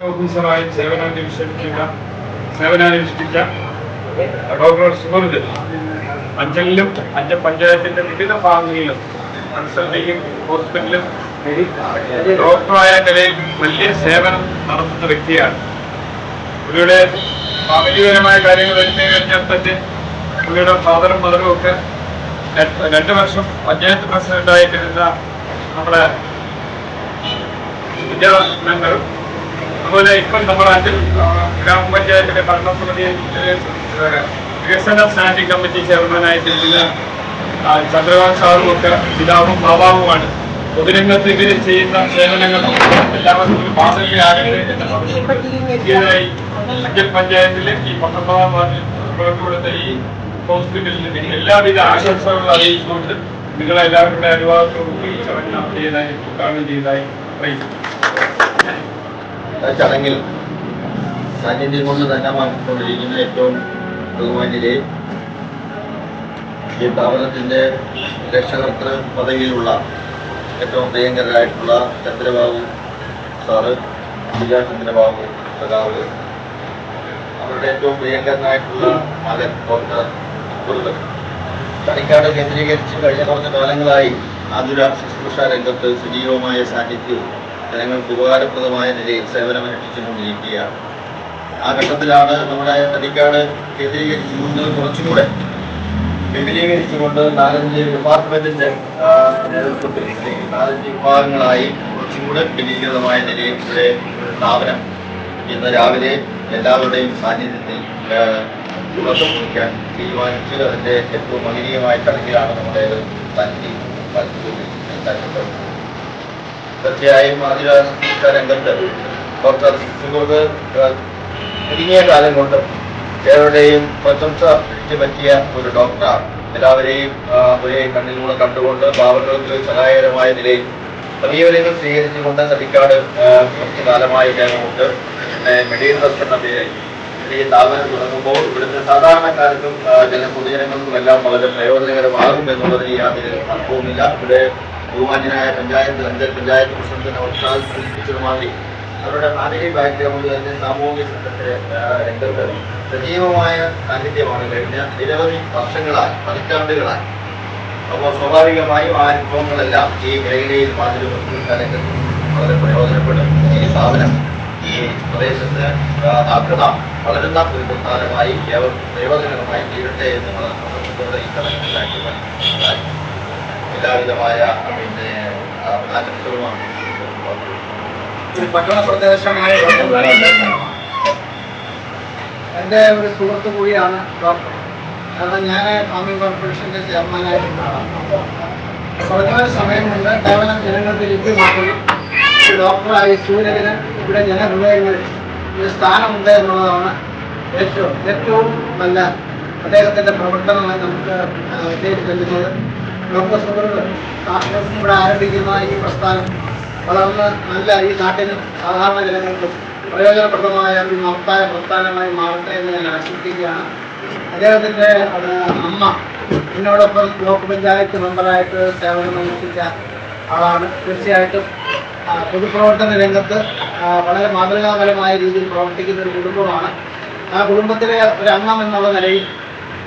ഓഫീസറായി സേവനാന്വേഷിക്കുന്ന സേവനാന്വേഷിപ്പിച്ച ഡോക്ടർ സുഹൃത്ത് അഞ്ചലിലും അഞ്ചൽ പഞ്ചായത്തിന്റെ വിവിധ ഭാഗങ്ങളിലും കൺസൾട്ടിങ്ങും ഹോസ്പിറ്റലും ഡോക്ടറായ നിലയിൽ വലിയ സേവനം നടത്തുന്ന വ്യക്തിയാണ്. പുള്ളിയുടെ ഫാമിലിപരമായ കാര്യങ്ങൾ എടുത്തു കഴിഞ്ഞാൽ തന്നെ പുള്ളിയുടെ ഫാദറും മദറും ഒക്കെ രണ്ട് വർഷം പഞ്ചായത്ത് പ്രസിഡന്റായിട്ടിരുന്ന നമ്മുടെ വിദ്യാ മെമ്പറും അതുപോലെ ഇപ്പം നമ്മുടെ അഞ്ചൽ ഗ്രാമപഞ്ചായത്തിന്റെ ഭരണസമിതി വികസന സ്റ്റാൻഡിംഗ് കമ്മിറ്റി ചെയർമാനായിട്ടിരിക്കുന്ന ചന്ദ്രകാന്ത് സാറും ഒക്കെ പിതാവും ബാബാവുമാണ് പൊതുരംഗത്ത് ഇവർ ചെയ്യുന്ന സേവനങ്ങളും എല്ലാവർക്കും അഞ്ചൽ പഞ്ചായത്തിലെ ഈ പത്തൊമ്പതാം വാർഡിൽ ഈ ഹോസ്പിറ്റലിന് എല്ലാവിധ ആശംസകളും അറിയിച്ചുകൊണ്ട് നിങ്ങളെല്ലാവരുടെ അനുവാദത്തോടുകൂടി ചടങ്ങ് നടത്തിയതായി ഉദ്ഘാടനം ചെയ്തതായി അറിയിച്ചു. ചടങ്ങിൽ സാന്നിധ്യം കൊണ്ട് തന്നെ മാറ്റിക്കൊണ്ടിരിക്കുന്ന ഏറ്റവും ബഹുമാന്യരെ ഈ സ്ഥാപനത്തിന്റെ രക്ഷകർത്തൃ പദവിയിലുള്ള ഏറ്റവും പ്രിയങ്കരായിട്ടുള്ള ചന്ദ്രബാബു സാറ് വിജയ ചന്ദ്രബാബു സഖാവ് അവരുടെ ഏറ്റവും പ്രിയങ്കരനായിട്ടുള്ള മകൻ ഡോക്ടർ തണിക്കാട് കേന്ദ്രീകരിച്ച് കഴിഞ്ഞ കുറച്ച് കാലങ്ങളായി ആതുര ശുശ്രൂഷ രംഗത്ത് സജീവമായ സാന്നിധ്യവും ജനങ്ങൾക്ക് ഉപകാരപ്രദമായ നിലയിൽ സേവനമനുഷ്ഠിച്ചുകൊണ്ടിരിക്കുകയാണ് ആ ഘട്ടത്തിലാണ് നമ്മുടെ തടിക്കാട് കേന്ദ്രീകരിച്ചുകൊണ്ട് കുറച്ചുകൂടെ വിപുലീകരിച്ചുകൊണ്ട് നാലഞ്ച് ഡിപ്പാർട്ട്മെന്റിന്റെ നേതൃത്വത്തിൽ നാലഞ്ച് വിഭാഗങ്ങളായി കുറച്ചുകൂടെ വിപുലീകൃതമായ നിലയിൽ ഇവിടെ സ്ഥാപനം ഇന്ന് രാവിലെ എല്ലാവരുടെയും സാന്നിധ്യത്തിൽ തുടക്കം കുറിക്കാൻ തീരുമാനിച്ച് അതിന്റെ ഏറ്റവും മഹനീയമായ ചടങ്ങിലാണ് നമ്മുടെ പങ്കെടുക്കുന്നത്. തീർച്ചയായും ആദിവാസി രംഗത്ത് ഡോക്ടർ ചുരുങ്ങിയ കാലം കൊണ്ട് ഏവരുടെയും പ്രശംസ പറ്റിയ ഒരു ഡോക്ടറാണ് എല്ലാവരെയും ഒരേ കണ്ണിലൂടെ കണ്ടുകൊണ്ട് പാവങ്ങൾക്ക് സഹായകരമായ നിലയിൽ സമീപനങ്ങൾ സ്വീകരിച്ചുകൊണ്ട് തടിക്കാട് കുറച്ച് കാലമായി ഇദ്ദേഹമുണ്ട് പിന്നെ മെഡിയൽ ട്രസ്റ്റ് എന്ന പേരിൽ ഈ സ്ഥാപനം തുടങ്ങുമ്പോൾ ഇവിടുത്തെ സാധാരണക്കാർക്കും ജന പൊതുജനങ്ങൾക്കും എല്ലാം വളരെ പ്രയോജനകരമാകും എന്നുള്ളതിന് യാതൊരു അർത്ഥവുമില്ല. ഇവിടെ ബഹുമാന്യനായ പഞ്ചായത്ത് അഞ്ചൽ പഞ്ചായത്ത് പ്രസിഡന്റിനെ ഉത്സാഹിപ്പിച്ചത് മാതിരി അവരുടെ ഫാമിലി ബാക്ക്ഗ്രൗണ്ട് തന്നെ സാമൂഹിക സംഘത്തിലെ രംഗത്ത് സജീവമായ സാന്നിധ്യമാണ് കഴിഞ്ഞ നിരവധി വർഷങ്ങളായി പതിറ്റാണ്ടുകളായി. അപ്പോൾ സ്വാഭാവികമായും ആ അനുഭവങ്ങളെല്ലാം ഈ മേഖലയിൽ മാതൃക രംഗത്ത് വളരെ പ്രയോജനപ്പെടും. ഈ സ്ഥാപനം ഈ പ്രദേശത്ത് ആ, ആകൃത വളരുന്ന ഒരു ഏവർക്കും പ്രയോജനകരമായി തീരട്ടെ എന്നുള്ള ഈ ചടങ്ങിലാക്കി എല്ലാവിധമായ പിന്നെ ആശംസകളുമാണ് പട്ടണ പ്രദേശമായ എന്റെ ഒരു സുഹൃത്ത് കൂടിയാണ് ഡോക്ടർ. കാരണം ഞാൻ ഫാമിംഗ് കോർപ്പറേഷന്റെ ചെയർമാനായിട്ടുള്ളതാണ് കുറഞ്ഞ സമയം കേവലം ജനങ്ങൾക്ക് ലഭ്യമാക്കുന്നു ഒരു ഡോക്ടറായി സൂര്യന് ഇവിടെ ജനഹൃദയങ്ങളിൽ ഒരു സ്ഥാനമുണ്ട് എന്നുള്ളതാണ് ഏറ്റവും ഏറ്റവും നല്ല അദ്ദേഹത്തിന്റെ പ്രവർത്തനമായി നമുക്ക് വിലയിരുത്തുന്നത് സുഹൃത്ത് ഇവിടെ ആരംഭിക്കുന്ന ഈ പ്രസ്ഥാനം വളർന്ന് നല്ല ഈ നാട്ടിനും സാധാരണ ജനങ്ങൾക്കും പ്രയോജനപ്രദമായ ഒരു മഹത്തായ പ്രസ്ഥാനമായി മാറട്ടെ എന്ന് ഞാൻ ആശംസിക്കുകയാണ്. അദ്ദേഹത്തിന്റെ അത് അമ്മ എന്നോടൊപ്പം ബ്ലോക്ക് പഞ്ചായത്ത് മെമ്പറായിട്ട് സേവനമനുഷ്ഠിച്ച ആളാണ്. തീർച്ചയായിട്ടും പൊതുപ്രവർത്തന രംഗത്ത് വളരെ മാതൃകാപരമായ രീതിയിൽ പ്രവർത്തിക്കുന്ന ഒരു കുടുംബമാണ്. ആ കുടുംബത്തിലെ ഒരു അംഗം എന്നുള്ള നിലയിൽ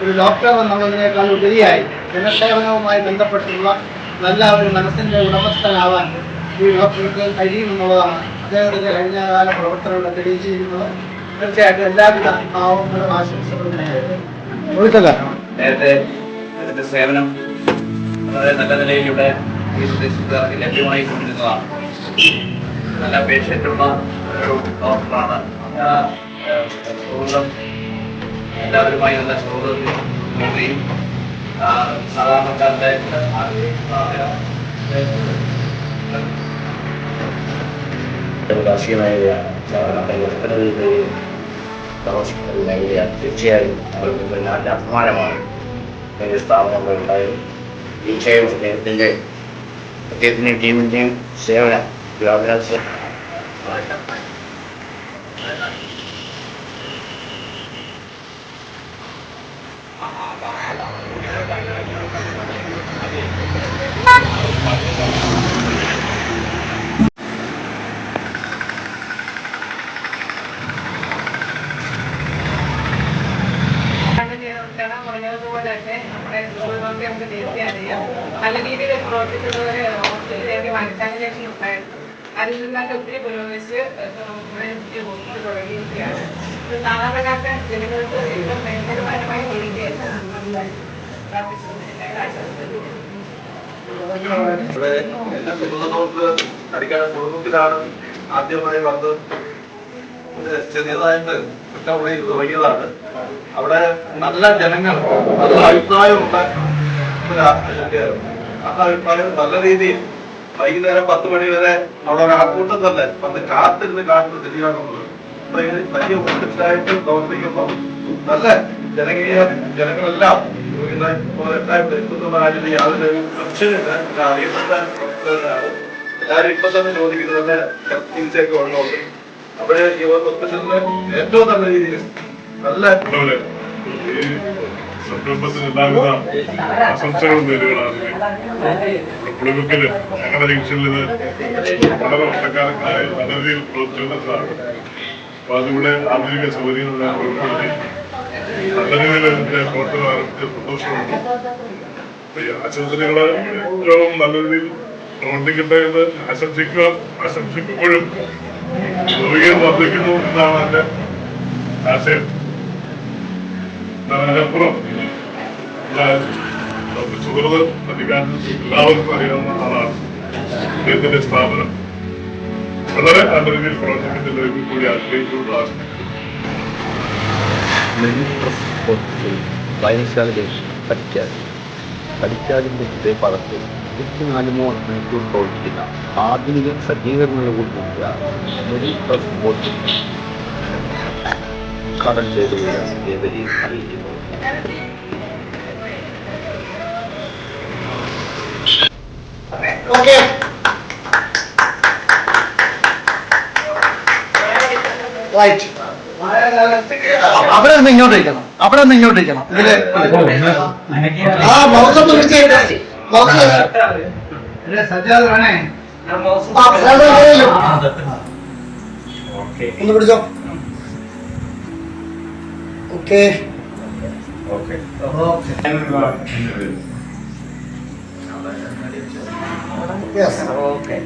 ഒരു ഡോക്ടർ എന്നുള്ളതിനേക്കാൾ ഉപരിയായി ജനസേവനവുമായി ബന്ധപ്പെട്ടുള്ള നല്ല ഒരു മനസ്സിന്റെ ഉടമസ്ഥനാവാൻ ഈ ഡോക്ടർക്ക് കഴിയുമെന്നുള്ളതാണ് അദ്ദേഹത്തിന്റെ കഴിഞ്ഞകാല പ്രവർത്തനങ്ങൾ തെളിയിച്ചിരിക്കുന്നത്. തീർച്ചയായിട്ടും എല്ലാവിധ ഭാവങ്ങളും ആശംസകളും. നേരത്തെ അതിന്റെ സേവനം വളരെ നല്ല നിലയിൽ ഇവിടെ ഈ പ്രദേശത്തുകാർക്ക് ലഭ്യമായി കൊണ്ടിരുന്നതാണ്. നല്ല പേഷ്യന്റുള്ള ഒരു ഡോക്ടറാണ്. salamat at life ng ating Panginoon. Kasi may sa anak kayo sa panonood na yun. Sa hospital na yun at wheelchair. Walang iba na anak. Kumara mo. May gusto ako ng mga tayo. നല്ല രീതിയിൽ പ്രവർത്തിക്കുന്നവരെ നേരത്തെ മനസ്സാനിലേക്ക് ഉണ്ടായിരുന്നു. അതിൽ നിന്നൊക്കെ ഒത്തിരി പുരോഗമിച്ച് hospital തുടങ്ങിയിരിക്കുകയാണ്. സാധാരണക്കാർക്ക് ജനങ്ങൾക്ക് ഇപ്പം ഭയങ്കരപരമായി കുടുംബത്തിലാണ് ആദ്യമായി വന്ന് ചെറിയതായിട്ട് കുറ്റമുറി തുടങ്ങിയതാണ്. അവിടെ നല്ല ജനങ്ങൾ നല്ല അഭിപ്രായമുള്ള ഒരു അഭിപ്രായം നല്ല രീതിയിൽ വൈകുന്നേരം പത്ത് മണി വരെ അവിടെ ആൾക്കൂട്ടം തന്നെ. വന്ന് കാത്തിരുന്ന് കാണുന്ന ശരിയാകുന്നത് വലിയ പ്രവർത്തിക്കുമ്പോൾ നല്ല ജനകീയ ജനങ്ങളെല്ലാം എല്ലാവരും ഇപ്പൊ തന്നെ ചോദിക്കുന്നത് ഏറ്റവും നല്ല രീതിയിൽ നല്ല സംരംഭത്തിന് എല്ലാവിധ ആശംസകളും നേരുകയാണ് പുളിമുക്കിൽ ഞങ്ങളുടെ ജംഗ്ഷനിൽ ഇത് വളരെ വർഷക്കാലങ്ങളായി നല്ല രീതിയിൽ പ്രവർത്തിക്കുന്ന സ്ഥാപനം അപ്പൊ അതിവിടെ ആധുനിക സൗകര്യങ്ങളെല്ലാം ഉൾപ്പെടുത്തി നല്ല രീതിയിൽ നല്ല രീതിയിൽ പ്രവർത്തിക്കട്ടെ എന്ന് ആശംസിക്കുക. ആശംസിക്കുമ്പോഴും രോഗികൾ വർദ്ധിക്കുന്നു എന്നാണ് എന്റെ ആശയം. അതിനപ്പുറം സുഹൃത്ത് അധികാരം എല്ലാവർക്കും അറിയാവുന്ന ആളാണ് അദ്ദേഹത്തിന്റെ സ്ഥാപനം. വളരെ നല്ല രീതിയിൽ പ്രവർത്തിക്കുന്നില്ലെങ്കിൽ കൂടി ആഗ്രഹിച്ചുകൊണ്ട് പഠിച്ചാൽ പഠിച്ചാലിന്റെ ഇതേ പദത്തിൽ ഇരുപത്തിനാല് മൂന്ന് മണിക്കൂർ പ്രവർത്തിക്കുന്ന ആധുനിക സജ്ജീകരണങ്ങളോടുകൂടിയ മെഡിൽ പ്രസ് ബോട്ട് ഉദ്ഘാടനം ചെയ്തുകൊണ്ട് ഏവരെയും അറിയിക്കുന്നു അവിടെ നിന്ന് ഇങ്ങോട്ട് ഇരിക്കണം. അവിടെ നിന്ന് ഇങ്ങോട്ട് ഇരിക്കണം. ഇതിൽ ഒന്ന് മൗസം ఓకే ఓకే ఓకే ఓకే